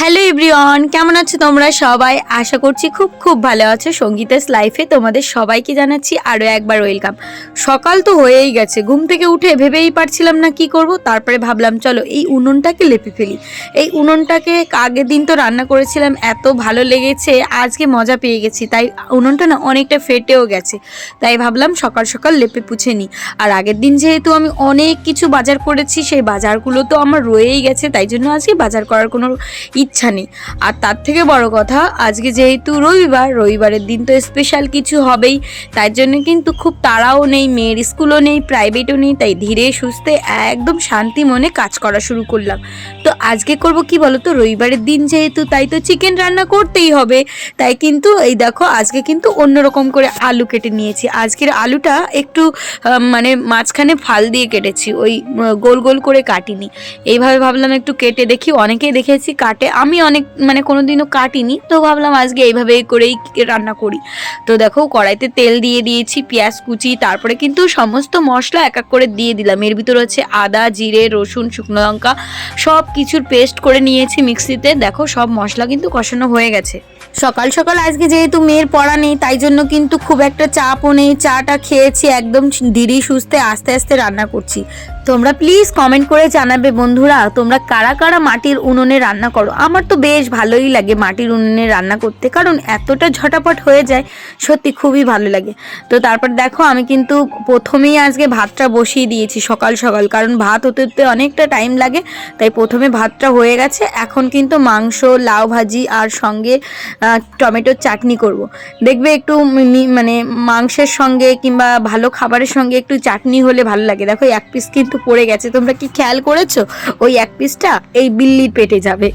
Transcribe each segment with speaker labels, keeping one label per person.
Speaker 1: Hello everyone, কেমন আছো তোমরা সবাই? আশা করছি খুব খুব ভালো আছো। সঙ্গীতাস লাইফে তোমাদের সবাইকে জানাচ্ছি আরও একবার ওয়েলকাম সকাল তো হয়েই গেছে, ঘুম থেকে উঠে ভেবেই পারছিলাম না কি করব, তারপরে ভাবলাম, চলো এই উনুনটাকে লেপে ফেলি। এই উনুনটাকে আগের দিন তো রান্না করেছিলাম, এত ভালো লেগেছে, আজকে মজা পেয়ে গেছি। তাই উনুনটা না অনেকটা ফেটেও গেছে, তাই ভাবলাম সকাল সকাল লেপে পুছে নিই। আর আগের দিন যেহেতু আমি অনেক কিছু বাজার করেছি, সেই বাজারগুলো তো আমার রয়েই গেছে, তাই জন্য আজকে বাজার করার কোনো ইচ্ছা নেই। আর তার থেকে বড় কথা, আজকে যেহেতু রবিবার, রবিবারের দিন তো স্পেশাল কিছু হবেই। তাই জন্য কিন্তু খুব তাড়াও নেই, মেয়ের স্কুলও নেই প্রাইভেটও নেই, তাই ধীরে সুস্থে একদম শান্তি মনে কাজ করা শুরু করলাম। তো আজকে করব কি বলো তো রবিবারের দিন যেহেতু, তাই তো চিকেন রান্না করতেই হবে। তাই কিন্তু এই দেখো, আজকে কিন্তু অন্যরকম করে আলু কেটে নিয়েছি। আজকের আলুটা একটু মানে মাঝখানে ফাল দিয়ে কেটেছি, ওই গোল গোল করে কাটিনি। এইভাবে ভাবলাম একটু কেটে দেখি, অনেকেই দেখেছি কাটে আমি অনেক মানে কোনোদিনও কাটিনি, তো ভাবলাম আজকে এইভাবে করেই রান্না করি। তো দেখো, কড়াইতে তেল দিয়ে দিয়েছি, পেঁয়াজ কুচি, তারপরে কিন্তু সমস্ত মশলা এক এক করে দিয়ে দিলাম। এর ভিতরে হচ্ছে আদা, জিরে, রসুন, শুকনো লঙ্কা সব কিছুর পেস্ট করে নিয়েছি মিক্সিতে। দেখো, সব মশলা কিন্তু কষানো হয়ে গেছে। সকাল সকাল আজকে যেহেতু মেয়ের পড়া নেই, তাই জন্য কিন্তু খুব একটা চাপও নেই। চাটা খেয়েছি, একদম ধীরে সুস্থে আস্তে আস্তে রান্না করছি। তোমরা প্লিজ কমেন্ট করে জানাবে বন্ধুরা, তোমরা কারা কারা মাটির উনুনে রান্না করো? আমার তো বেশ ভালোই লাগে মাটির উনুনে রান্না করতে, কারণ এতটা ঝটাপট হয়ে যায়, সত্যি খুবই ভালো লাগে। তো তারপর দেখো, আমি কিন্তু প্রথমেই আজকে ভাতটা বসিয়ে দিয়েছি সকাল সকাল, কারণ ভাত হতে হতে অনেকটা টাইম লাগে, তাই প্রথমে ভাতটা হয়ে গেছে। এখন কিন্তু মাংস, লাউ ভাজি আর সঙ্গে টমেটোর চাটনি করব। দেখবে একটু মানে মাংসের সঙ্গে কিংবা ভালো খাবারের সঙ্গে একটু চাটনি হলে ভালো লাগে। দেখো, এক পিস কিন্তু পড়ে গেছে। তোমরা কি খেয়াল করেছ? ওই এক পিসটা এই বিল্লির পেটে যাবে।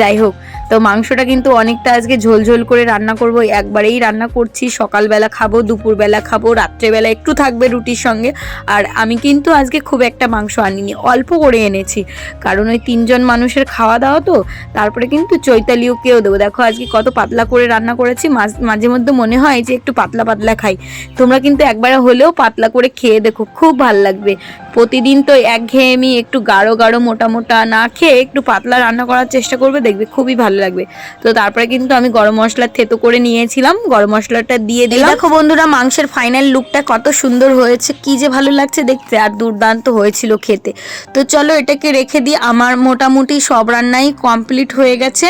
Speaker 1: যাই হোক, তো মাংসটা কিন্তু অনেকটা আজকে ঝোল ঝোল করে রান্না করব। একবারেই রান্না করছি। সকালবেলা খাব, দুপুরবেলা খাব, রাত্রেবেলা একটু থাকবে রুটির সঙ্গে। আর আমি কিন্তু আজকে খুব একটা মাংস আনিনি, অল্প করে এনেছি। কারণ ওই তিনজন মানুষের খাওয়া দাওয়া তো, তারপরে কিন্তু চৈতালিও কেউ দেবো। দেখো, আজকে কত পাতলা করে রান্না করেছি। মাঝে মধ্যে মনে হয় যে একটু পাতলা পাতলা খাই। তোমরা কিন্তু একবার হলেও পাতলা করে খেয়ে দেখো, খুব ভালো লাগবে। প্রতিদিন তো একঘেয়েমি একটু গাঢ় গাঢ় মোটা মোটা না খেয়ে একটু পাতলা রান্না করার চেষ্টা করবে দেখবে খুবই ভালো লাগবে। তো তারপরে কিন্তু আমি গরম মশলা থেতো করে নিয়েছিলাম গরম মশলাটা দিয়ে দিলাম। দেখো বন্ধুরা মাংসের ফাইনাল লুকটা কত সুন্দর হয়েছে কি যে ভালো লাগছে দেখতে আর দুর্দান্ত হয়েছিল খেতে। তো চলো এটাকে রেখে দিই আমার মোটামুটি সব রান্নাই কমপ্লিট হয়ে গেছে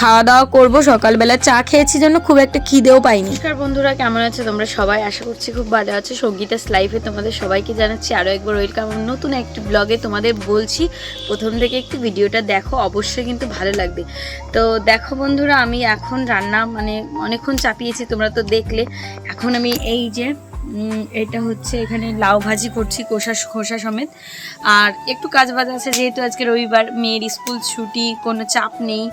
Speaker 1: খাওয়া দাওয়া করব সকালবেলা চা খেয়েছি জন্য খুব একটা খিদেও পাইনি। নমস্কার বন্ধুরা কেমন আছো তোমরা সবাই? আশা করছি খুব ভালো আছো। সঙ্গীতাস লাইফে তোমাদের সবাইকে জানাচ্ছি আরও একবার ওয়েলকাম নতুন একটি ব্লগে তোমাদের বলছি, প্রথম থেকে একটু ভিডিওটা দেখো, অবশ্যই কিন্তু ভালো লাগবে। তো দেখো বন্ধুরা, আমি এখন রান্না মানে অনেকক্ষণ চাপিয়েছি, তোমরা তো দেখলে। এখন আমি এই যে এটা হচ্ছে এখানে লাউ ভাজি করছি, কোষা খোসা সমেত। আর একটু কাজ বাজ আছে, যেহেতু আজকে রবিবার, মেয়ের স্কুল ছুটি, কোনো চাপ নেই।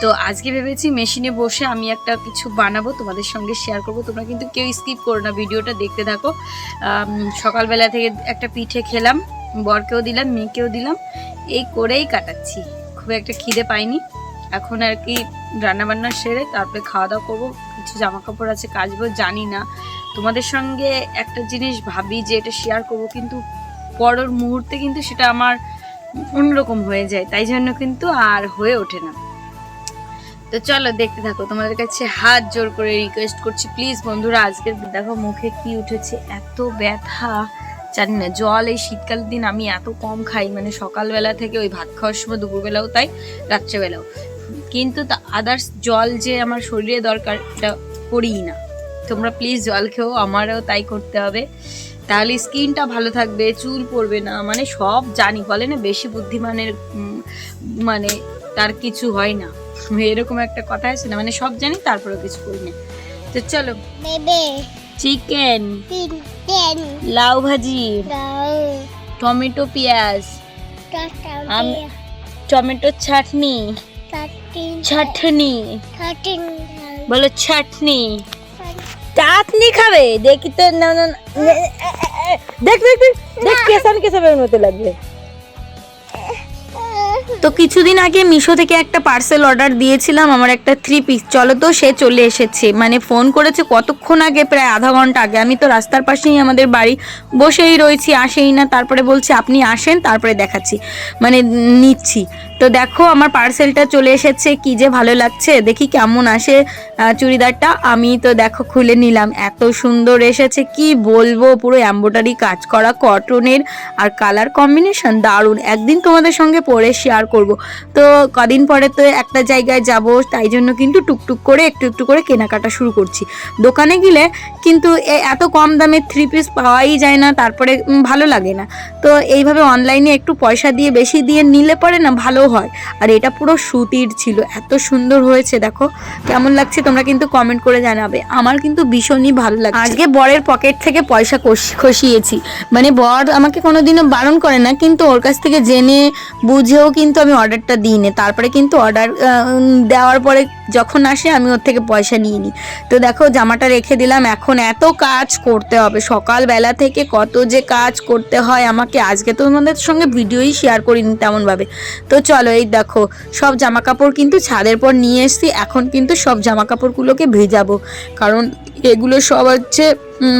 Speaker 1: তো আজকে ভেবেছি মেশিনে বসে আমি একটা কিছু বানাবো, তোমাদের সঙ্গে শেয়ার করব। তোমরা কিন্তু কেউ স্কিপ করো না, ভিডিওটা দেখতে থাকো। সকালবেলা থেকে একটা পিঠে খেলাম, বরকেও দিলাম, মেয়েকেও দিলাম। এই করেই কাটাচ্ছি। খুব একটা খিদে পাইনি। এখন আর কি রান্নাবান্না সেরে তারপরে খাওয়া দাওয়া করব। কিছু জামা কাপড় আছে, কাচবো, জানি না। তোমাদের সঙ্গে একটা জিনিস ভাবি যে এটা শেয়ার করব, কিন্তু পরের মুহূর্তে কিন্তু সেটা আমার অন্যরকম হয়ে যায়, তাই জন্য কিন্তু আর হয়ে ওঠে না। তো চলো দেখতে থাকো, তোমাদের কাছে হাত জোর করে রিকোয়েস্ট করছি। প্লিজ বন্ধুরা আজকে দেখো মুখে কি উঠেছে, এত ব্যথা। জানি না, জল এই শীতকালের দিন আমি এত কম খাই মানে সকালবেলা থেকে ওই ভাত খাওয়ার সময় দুপুরবেলাও তাই, রাত্রেবেলাও। কিন্তু আদার্স জল যে আমার শরীরে দরকার, এটা করিই না। তোমরা প্লিজ জল খেও আমারও তাই করতে হবে। তাহলে স্কিনটা ভালো থাকবে চুল পড়বে না মানে সব জানি বলে না বেশি বুদ্ধিমানের মানে তার কিছু হয় না। এরকম একটা কথা আছে না মানে সব জানি তারপরেও কিছু করি না। তো চলো। চিকেন। লাউ ভাজি। টমেটো পেঁয়াজ। টমেটো চাটনি। চাটনি। বলো চাটনি। চাটনি খাবে? দেখি তো না না দেখ দেখ দেখ দেখ কেসান কেসাবের মতো লাগবে। তো কিছুদিন আগে মিশো থেকে একটা পার্সেল অর্ডার দিয়েছিলাম আমার একটা থ্রি পিস চলো তো সে চলে এসেছে। মানে ফোন করেছে কতক্ষণ আগে প্রায় আধা ঘণ্টা আগে। আমি তো রাস্তার পাশেই আমাদের বাড়ি বসেই রয়েছি আসেই না। তারপরে বলছে আপনি আসেন তারপরে দেখাচ্ছি। মানে নিচ্ছি। তো দেখো, আমার পার্সেলটা চলে এসেছে। কি যে ভালো লাগছে। দেখি কেমন আসে চুড়িদারটা। আমি তো দেখো, খুলে নিলাম। এত সুন্দর এসেছে। কি বলব, পুরো এম্ব্রয়ডারি কাজ করা কটনের আর কালার কম্বিনেশন দারুণ। একদিন তোমাদের সঙ্গে পরে শেয়ার করব। তো কদিন পরে তো একটা জায়গায় যাব, তাই জন্য কিন্তু টুকটুক করে, একটু একটু করে কেনাকাটা শুরু করছি। দোকানে গেলে কিন্তু এত কম দামে থ্রি পিস পাওয়াই যায় না, তারপরে ভালো লাগে না। তো এইভাবে অনলাইনে একটু পয়সা দিয়ে, বেশি দিয়ে নিলে পরে না, ভালো হয়। আর এটা পুরো সুতির ছিল। এত সুন্দর হয়েছে, দেখো। কেমন লাগছে তোমরা কিন্তু কমেন্ট করে জানাবে। আমার কিন্তু ভীষণই ভালো লাগছে। আজকে বরের পকেট থেকে পয়সা খসিয়েছি। মানে বর আমাকে কোনোদিনও বারণ করে না, কিন্তু ওর কাছ থেকে জেনে বুঝেও কিন্তু আমি অর্ডারটা দিই নি তারপরে কিন্তু অর্ডার দেওয়ার পরে যখন আসে আমি ওর থেকে পয়সা নিয়ে নিই। তো দেখো, জামাটা রেখে দিলাম। এখন এত কাজ করতে হবে। সকালবেলা থেকে কত যে কাজ করতে হয় আমাকে। আজকে তো তোমাদের সঙ্গে ভিডিওই শেয়ার করিনি তেমনভাবে। তো চলো, এই দেখো, সব জামা কাপড় কিন্তু ছাদের পর নিয়ে এসছি, এখন কিন্তু সব জামা কাপড়গুলোকে ভেজাবো। কারণ এগুলো সব হচ্ছে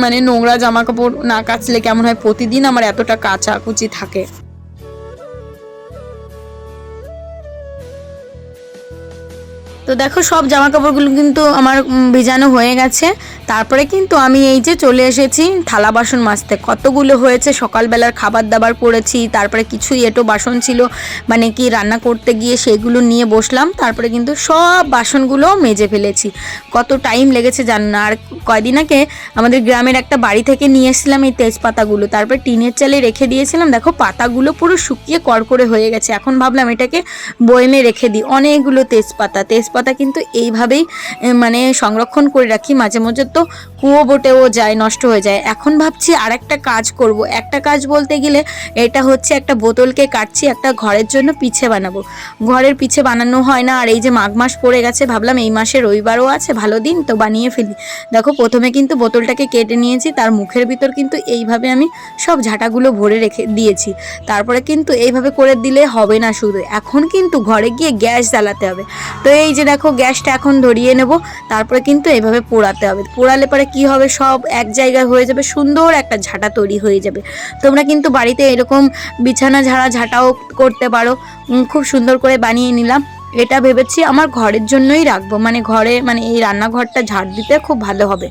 Speaker 1: মানে নোংরা জামা কাপড় না কাচলে কেমন হয়? প্রতিদিন আমার এতটা কাচাকুচি থাকে। তো দেখো সব জামা কাপড়গুলো কিন্তু আমার ভিজানো হয়ে গেছে। তারপরে কিন্তু আমি এই যে চলে এসেছি থালা বাসন মাজতে। কতগুলো হয়েছে? সকালবেলার খাবার দাবার করেছি, তারপরে কিছু এটো বাসন ছিল মানে কি রান্না করতে গিয়ে সেগুলো নিয়ে বসলাম। তারপরে কিন্তু সব বাসনগুলো মেজে ফেলেছি। কত টাইম লেগেছে জানো না। আর কয়দিন আগে আমাদের গ্রামের একটা বাড়ি থেকে নিয়ে এসেছিলাম এই তেজপাতাগুলো। তারপরে টিনের চালে রেখে দিয়েছিলাম। দেখো পাতাগুলো পুরো শুকিয়ে কড়কড়ে হয়ে গেছে। এখন ভাবলাম এটাকে বয়েমে রেখে দিই। অনেকগুলো তেজপাতা তেজপাতা কিন্তু এইভাবেই মানে সংরক্ষণ করে রাখি। মাঝে মাঝে তো কুয়ো বটেও যায়, নষ্ট হয়ে যায়। এখন ভাবছি আর একটা কাজ করব। একটা কাজ বলতে গেলে এটা হচ্ছে একটা বোতলকে কাটছি, একটা ঘরের জন্য পিছে বানাবো। ঘরের পিছে বানানো হয় না, আর এই যে মাঘ মাস পড়ে গেছে, ভাবলাম এই মাসে রবিবারও আছে, ভালো দিন, তো বানিয়ে ফেলি। দেখো, প্রথমে কিন্তু বোতলটাকে কেটে নিয়েছি, তার মুখের ভিতর কিন্তু এইভাবে আমি সব ঝাঁটাগুলো ভরে রেখে দিয়েছি। তারপরে কিন্তু এইভাবে করে দিলে হবে না শুধু। এখন কিন্তু ঘরে গিয়ে গ্যাস জ্বালাতে হবে। তো এই যে দেখো, গ্যাসটা এখন ধরিয়ে নেব। তারপরে কিন্তু এভাবে পোড়াতে হবে। পোড়ালে পরে কি হবে? সব এক জায়গায় হয়ে যাবে। সুন্দর একটা ঝাঁটা তৈরি হয়ে যাবে। তোমরা কিন্তু বাড়িতে এরকম বিছানা ঝাড়া ঝাঁটাও করতে পারো। খুব সুন্দর করে বানিয়ে নিলাম। এটা ভেবেছি আমার ঘরের জন্যই রাখব। মানে ঘরে মানে এই রান্নাঘরটা ঝাড় দিতে খুব ভালো হবে।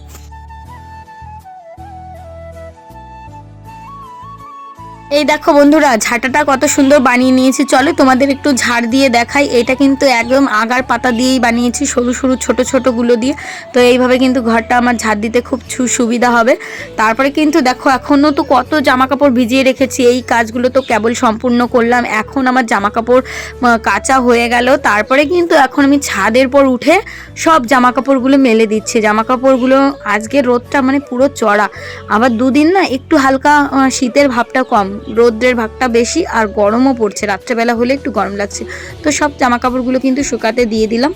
Speaker 1: এই দেখো বন্ধুরা, ঝাঁটাটা কত সুন্দর বানিয়ে নিয়েছি। চলো তোমাদের একটু ঝাড় দিয়ে দেখাই। এটা কিন্তু একদম আগার পাতা দিয়েই বানিয়েছি, সরু সরু ছোট ছোটগুলো দিয়ে। তো এইভাবে কিন্তু ঘরটা আমার ঝাড় দিতে খুব সুবিধা হবে। তারপরে কিন্তু দেখো এখনও তো কত জামা কাপড় ভিজিয়ে রেখেছি। এই কাজগুলো তো কেবল সম্পূর্ণ করলাম। এখন আমার জামা কাপড় কাঁচা হয়ে গেল। তারপরে কিন্তু এখন আমি ছাদের পর উঠে সব জামা কাপড়গুলো মেলে দিচ্ছি। জামা কাপড়গুলো আজকে রোদটা মানে পুরো চড়া। আবার দুদিন না একটু হালকা শীতের ভাবটা কম। রোদ্রের ভাগটা বেশি আর গরমও পড়ছে। রাত্রেবেলা হলে একটু গরম লাগছে। তো সব জামা কাপড়গুলো কিন্তু শুকাতে দিয়ে দিলাম।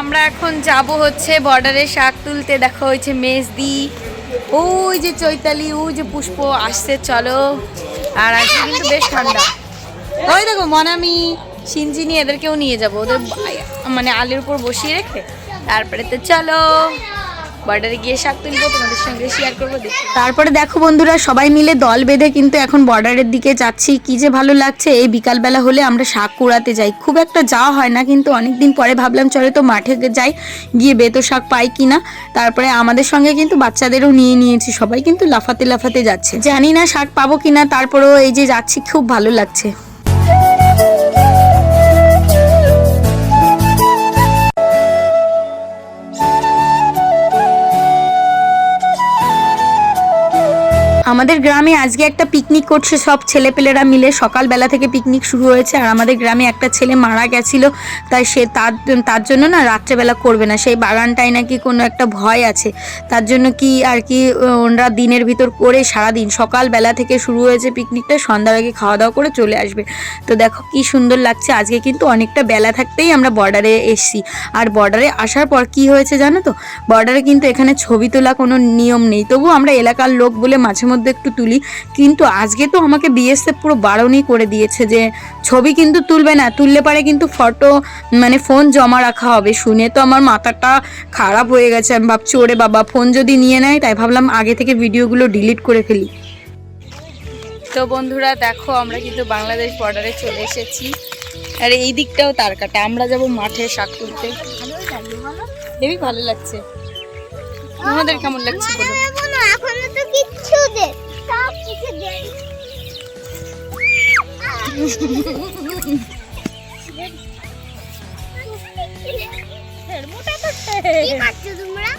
Speaker 1: আমরা এখন যাব হচ্ছে বর্ডারে শাক তুলতে। দেখা হয়েছে মেজদি, ওই যে চৈতালি, ওই যে পুষ্প আসছে, চলো। আর আজকে কিন্তু বেশ ঠান্ডা। ওই দেখো মনামি, সিনজিনি, এদেরকেও নিয়ে যাব। ওদের মানে আলের উপর বসিয়ে রেখে তারপরে তো চলো। বর্ডারে গিয়ে শাক তুলবো, তোমাদের সঙ্গে শেয়ার করব তারপরে দেখো বন্ধুরা, সবাই মিলে দল বেঁধে কিন্তু এখন বর্ডারের দিকে যাচ্ছি। কি যে ভালো লাগছে, এই বিকালবেলা হলে আমরা শাক কুড়াতে যাই। খুব একটা যাওয়া হয় না, কিন্তু অনেকদিন পরে ভাবলাম চলে তো মাঠে যাই, গিয়ে বেতো শাক পাই কিনা। তারপরে আমাদের সঙ্গে কিন্তু বাচ্চাদেরও নিয়ে নিয়েছি, সবাই কিন্তু লাফাতে লাফাতে যাচ্ছে। জানি না শাক পাবো কিনা, তারপরেও এই যে যাচ্ছি, খুব ভালো লাগছে। আমাদের গ্রামে আজকে একটা পিকনিক করছে, সব ছেলেপেলেরা মিলে। সকালবেলা থেকে পিকনিক শুরু হয়েছে আর আমাদের গ্রামে একটা ছেলে মারা গেছিল, তাই সে তার তার জন্য না রাত্রেবেলা করবে না। সেই বাগানটায় নাকি কোনো একটা ভয় আছে। তার জন্য কি আর কি ওনারা দিনের ভিতর করে সারাদিন সকালবেলা থেকে শুরু হয়েছে পিকনিকটা সন্ধ্যার আগে খাওয়া দাওয়া করে চলে আসবে। তো দেখো কি সুন্দর লাগছে। আজকে কিন্তু অনেকটা বেলা থাকতেই আমরা বর্ডারে এসছি। আর বর্ডারে আসার পর কি হয়েছে জানো তো? বর্ডারে কিন্তু এখানে ছবি তোলা কোনো নিয়ম নেই। তবু আমরা এলাকার লোক বলে মাঝে মধ্যে একটু তুলি। কিন্তু আজকে তো আমাকে বিএসএফ পুরো বারণই করে দিয়েছে যে, ছবি কিন্তু তুলবে না। তুললে পারে কিন্তু ফটো মানে ফোন জমা রাখা হবে। শুনে তো আমার মাথাটা খারাপ হয়ে গেছে। আমি ভাবছি, ওরে বাবা ফোন যদি নিয়ে নেয়, তাই ভাবলাম আগে থেকে ভিডিওগুলো ডিলিট করে ফেলি। তো বন্ধুরা, দেখো, আমরা কিন্তু বাংলাদেশ বর্ডারে চলে এসেছি। আর এই দিকটাও তার কাটা। আমরা যাব মাঠে শাক তুলতে। হেবি ভালো লাগছে? তোমাদের কেমন লাগছে বলো?
Speaker 2: এখনও এখনও তো কিচ্ছু দে সব কিছু দে। কি খাচ্ছ তোমরা?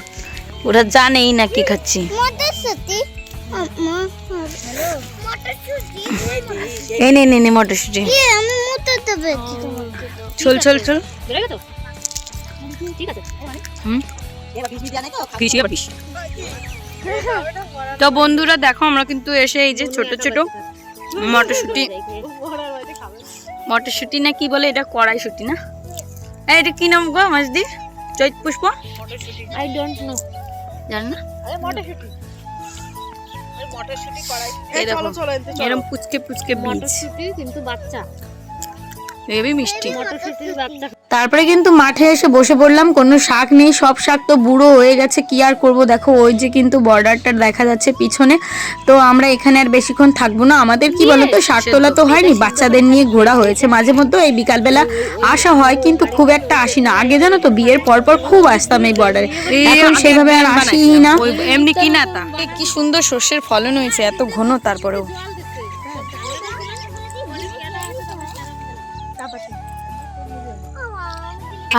Speaker 1: ওরা জানেই না কি খাচ্ছি।
Speaker 2: মটরশুঁটি।
Speaker 1: এই নে নে নে চল হুম? আবার তো বন্ধুরা দেখো আমরা কিন্তু এসে এই যে ছোট ছোট মটরশুঁটি মটরশুঁটি না কি বলে? এটা কড়াইশুঁটি না? এটা কি নাম গো মাছদি? চৈত পুষ্প?
Speaker 3: আই ডোন্ট নো
Speaker 1: জান না? এরকম পুচকে পুচকে বীজ।
Speaker 3: মটরশুঁটি কিন্তু বাচ্চা।
Speaker 1: হেবি মিষ্টি।
Speaker 3: মটরশুঁটির বাচ্চা
Speaker 1: তারপরে কিন্তু মাঠে এসে বসে পড়লাম কোনো শাক নেই সব শাক তো বুড়ো হয়ে গেছে কি আর করব? দেখো ওই যে কিন্তু বর্ডারটা দেখা যাচ্ছে পিছনে। তো আমরা এখানে আর বেশিক্ষণ থাকব না। আমাদের কি বলতো শাক তোলা তো হয়নি বাচ্চাদের নিয়ে ঘোরা হয়েছে। মাঝে মধ্যে এই বিকালবেলা আসা হয় কিন্তু খুব একটা আসি না। আগে জানো তো বিয়ের পর পর খুব আসতাম এই বর্ডারে এখন সেভাবে আর আসি না। এমনি কি না তা কি সুন্দর শস্যের ফলন হয়েছে এত ঘন তারপরেও।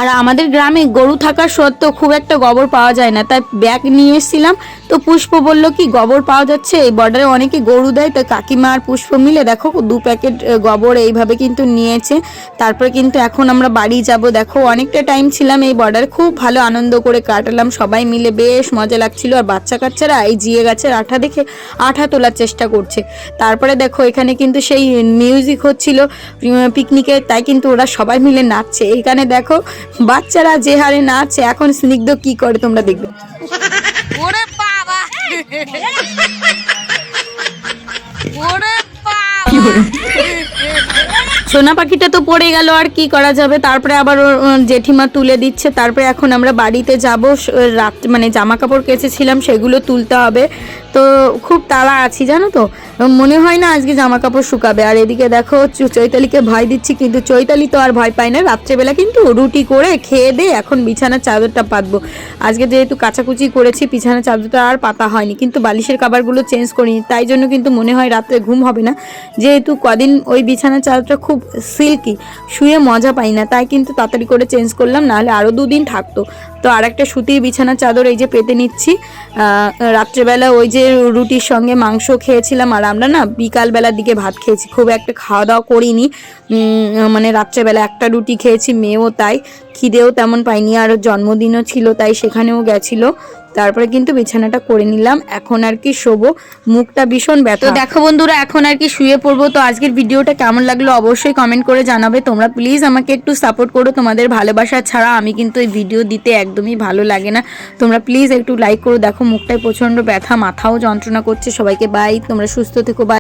Speaker 1: আর আমাদের গ্রামে গরু থাকার সত্ত্বেও খুব একটা গোবর পাওয়া যায় না। তাই ব্যাগ নিয়ে এসেছিলাম। তো পুষ্প বলল, কি গোবর পাওয়া যাচ্ছে? এই বর্ডারে অনেকে গরু দেয়। তো কাকিমা আর পুষ্প মিলে দেখো, দু প্যাকেট গোবর এইভাবে কিন্তু নিয়েছে। তারপরে কিন্তু এখন আমরা বাড়ি যাব। দেখো, অনেকটা টাইম ছিলাম এই বর্ডারে। খুব ভালো আনন্দ করে কাটালাম। সবাই মিলে বেশ মজা লাগছিল। আর বাচ্চা কাচ্চারা এই জিয়ে গাছের আঠা দেখে আঠা তোলার চেষ্টা করছে। তারপরে দেখো, এখানে কিন্তু সেই মিউজিক হচ্ছিল পিকনিকে তাই কিন্তু ওরা সবাই মিলে নাচছে। এখানে দেখো বাচ্চারা যে হারে নাচছে এখন স্নিগ্ধ কি করে তোমরা দেখবে? ওরে বাবা! ওরে সোনা পাখিটা তো পড়ে গেল, আর কি করা যাবে? তারপরে আবার জেঠিমা তুলে দিচ্ছে। তারপরে এখন আমরা বাড়িতে যাব। রাত মানে জামা কাপড় কেচেছিলাম, সেগুলো তুলতে হবে। তো খুব তাড়া আছি, জানো তো? মনে হয় না আজকে জামা কাপড় শুকাবে। আর এদিকে দেখো চৈতালিকে ভয় দিচ্ছি, কিন্তু চৈতালি তো আর ভয় পায় না। রাত্রেবেলা কিন্তু রুটি করে খেয়ে দিয়ে এখন বিছানার চাদরটা পাতবো। আজকে যেহেতু কাচাকুচি করেছি বিছানার চাদরটা আর পাতা হয়নি। কিন্তু বালিশের কাবারগুলো চেঞ্জ করিনি, তাই জন্য কিন্তু মনে হয় রাত্রে ঘুম হবে না। যেহেতু কদিন ওই বিছানার চাদরটা খুব সিল্কি শুয়ে মজা পাই না, তাই কিন্তু তাড়াতাড়ি করে চেঞ্জ করলাম, নাহলে আরও দুদিন থাকতো। তো আর একটা সুতির বিছানার চাদর এই যে পেতে নিচ্ছি। রাত্রেবেলা ওই যে রুটির সঙ্গে মাংস খেয়েছিলাম আর আমরা না বিকালবেলার দিকে ভাত খেয়েছি। খুব একটা খাওয়া দাওয়া করিনি মানে রাত্রেবেলা একটা রুটি খেয়েছি, মেয়েও তাই। খিদেও তেমন পাইনি আর জন্মদিনও ছিল তাই সেখানেও গেছিল। তারপরে কিন্তু বিছানাটা করে নিলাম। এখন আর কি শোবো। মুখটা ভীষণ ব্যথা। দেখো বন্ধুরা, এখন আর কি শুয়ে পড়ব। তো আজকের ভিডিওটা কেমন লাগল অবশ্যই কমেন্ট করে জানাবে। তোমরা প্লিজ আমাকে একটু সাপোর্ট করো। তোমাদের ভালোবাসা ছাড়া আমি কিন্তু এই ভিডিও দিতে একদমই ভালো লাগে না। তোমরা প্লিজ একটু লাইক করো। দেখো, মুখটায় প্রচণ্ড ব্যথা, মাথাও যন্ত্রণা করছে। সবাইকে বাই তোমরা সুস্থ থেকো। বাই